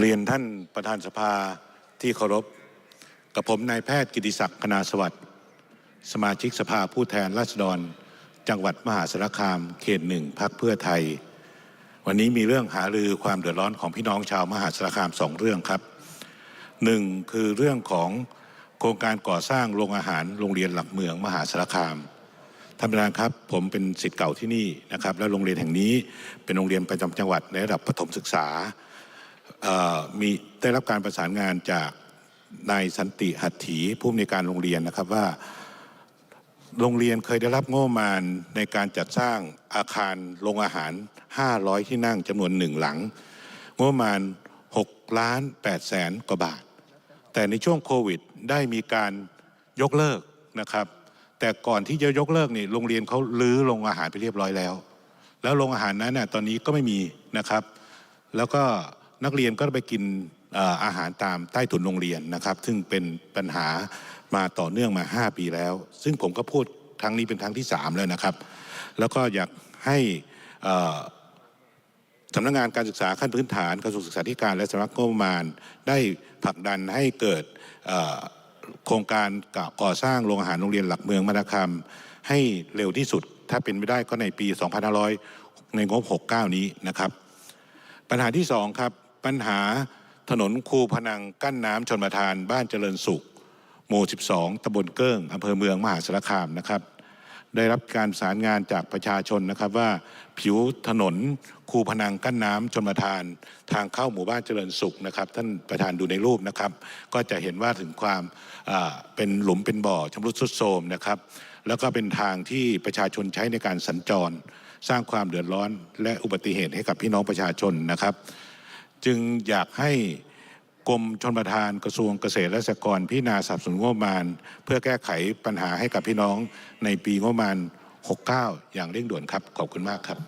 เรียนท่านประธานสภาที่เคารพ กับผมนายแพทย์กิติศักดิ์คณาสวัสดิ์สมาชิกสภาผู้แทนราษฎร จังหวัดมหาสารคาม เขตหนึ่งพักเพื่อไทย วันนี้มีเรื่องหารือความเดือดร้อนของพี่น้องชาวมหาสารคามสองเรื่องครับหนึ่งคือเรื่องของโครงการก่อสร้างโรงอาหารโรงเรียนหลักเมืองมหาสารคามท่านประธานครับ ผมเป็นสิทธิ์เก่าที่นี่นะครับ และโรงเรียนแห่งนี้เป็นโรงเรียนประจำจังหวัดในระดับประถมศึกษา มีได้รับการประสานงานจากนายสันติหัตถีผู้อำนวยการโรงเรียนนะครับว่า โรงเรียนเคยได้รับงบประมาณในการจัดสร้างอาคารโรงอาหาร 500 ที่นั่งจำนวนหนึ่งหลัง งบประมาณ6ล้าน8แสนกว่าบาท แต่ในช่วงโควิดได้มีการยกเลิกนะครับ แต่ก่อนที่จะยกเลิกนี่โรงเรียนเขาลื้อโรงอาหารไปเรียบร้อยแล้ว แล้วโรงอาหารนั้นน่ะตอนนี้ก็ไม่มีนะครับ แล้วก็ นักเรียนก็ไปกินอาหารตามใต้ถุนโรงเรียนนะครับ ซึ่งเป็นปัญหามาต่อเนื่องมา 5 ปีแล้ว ซึ่งผมก็พูดครั้งนี้เป็นครั้งที่ 3 แล้วนะครับ แล้วก็อยากให้สำนักงานการศึกษาขั้นพื้นฐานกระทรวงศึกษาธิการและสำนักงบประมาณ ได้ผลักดันให้เกิดโครงการก่อสร้างโรงอาหารโรงเรียนหลักเมืองมนาคำให้เร็วที่สุด ถ้าเป็นไม่ได้ก็ในปี 2500 ในงบ 69 นี้นะครับ ปัญหาที่สองครับ ปัญหาถนนคูพนังกั้นน้ำชนประทานบ้านเจริญสุข หมู่ 12ตำบลเกิ้งอำเภอเมืองมหาสารคามนะครับ ได้รับการประสารงานจากประชาชนนะครับว่าผิวถนนคูพนังกั้นน้ำชนประทาน ทางเข้าหมู่บ้านเจริญสุขนะครับ ท่านประธานดูในรูปนะครับ ก็จะเห็นว่าถึงความเป็นหลุมเป็นบ่อชำรุดทรุดโทรมนะครับ แล้วก็เป็นทางที่ประชาชนใช้ในการสัญจร สร้างความเดือดร้อนและอุบัติเหตุให้กับพี่น้องประชาชนนะครับ จึงอยากให้กรมชนประทานกระทรวงเกษตรและสหกรณ์พิจารณาสนับสนุนงบประมาณ เพื่อแก้ไขปัญหาให้กับพี่น้องในปีงบประมาณ 69 อย่างเร่งด่วนครับขอบคุณมากครับ